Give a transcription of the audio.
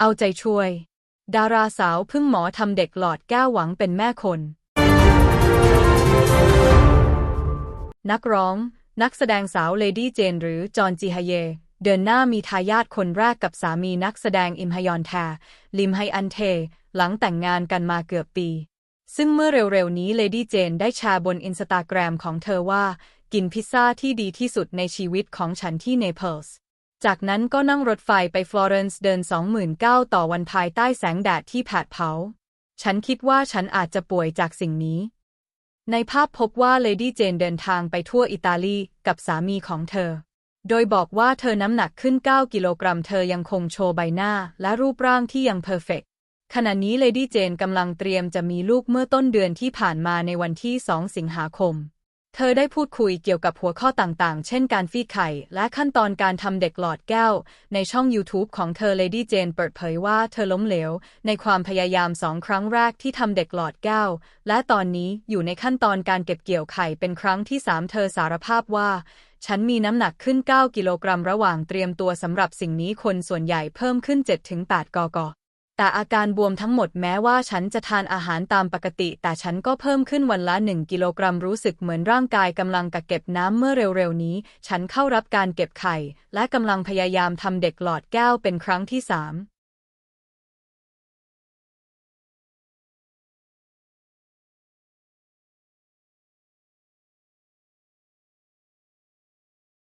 เอาใจช่วย ดาราสาวพึ่งหมอทำเด็กหลอดแก้วหวังเป็นแม่คน นักร้อง นักแสดงสาวเลดี้เจนหรือจอห์นจีฮเย เดินหน้ามีทายาทคนแรกกับสามีนักแสดงอิมฮยอนแทลิมไฮอันเท หลังแต่งงานกันมาเกือบปี ซึ่งเมื่อเร็วๆนี้เลดี้เจนได้แชร์บนอินสตาแกรมของเธอว่า กินพิซซ่าที่ดีที่สุดในชีวิตของฉันที่เนเปิลส์ จากนั้นก็นั่งรถไฟไปฟลอเรนซ์เดิน29,000ต่อวันภายใต้แสงแดดที่แผดเผา ฉันคิดว่าฉันอาจจะป่วยจากสิ่งนี้ ในภาพพบว่าเลดี้เจนเดินทางไปทั่วอิตาลีกับสามีของเธอ โดยบอกว่าเธอน้ำหนักขึ้น 9 กิโลกรัม เธอยังคงโชว์ใบหน้าและรูปร่างที่ยังเพอร์เฟกขณะนี้เลดี้เจนกำลังเตรียมจะมีลูกเมื่อต้นเดือนที่ผ่านมาในวันที่ 2 สิงหาคม เธอได้พูดคุยเกี่ยวกับหัวข้อต่างๆ เช่นการฟีดไข่ และขั้นตอนการทำเด็กหลอดแก้ว ในช่อง YouTube ของเธอ Lady Jane เปิดเผยว่าเธอล้มเหลว ในความพยายามสองครั้งแรกที่ทำเด็กหลอดแก้ว และตอนนี้อยู่ในขั้นตอนการเก็บเกี่ยวไข่เป็นครั้งที่ 3 เธอสารภาพว่า ฉันมีน้ำหนักขึ้น 9 กิโลกรัมระหว่างเตรียมตัวสำหรับสิ่งนี้คนส่วนใหญ่เพิ่มขึ้น 7-8กก แต่อาการบวมทั้งหมดแม้ว่าฉันจะทานอาหารตามปกติ แต่ฉันก็เพิ่มขึ้นวันละ 1 กิโลกรัมรู้สึกเหมือนร่างกายกำลังกักเก็บน้ำเมื่อเร็วๆนี้ ฉันเข้ารับการเก็บไข่ และกำลังพยายามทำเด็กหลอดแก้วเป็นครั้งที่สาม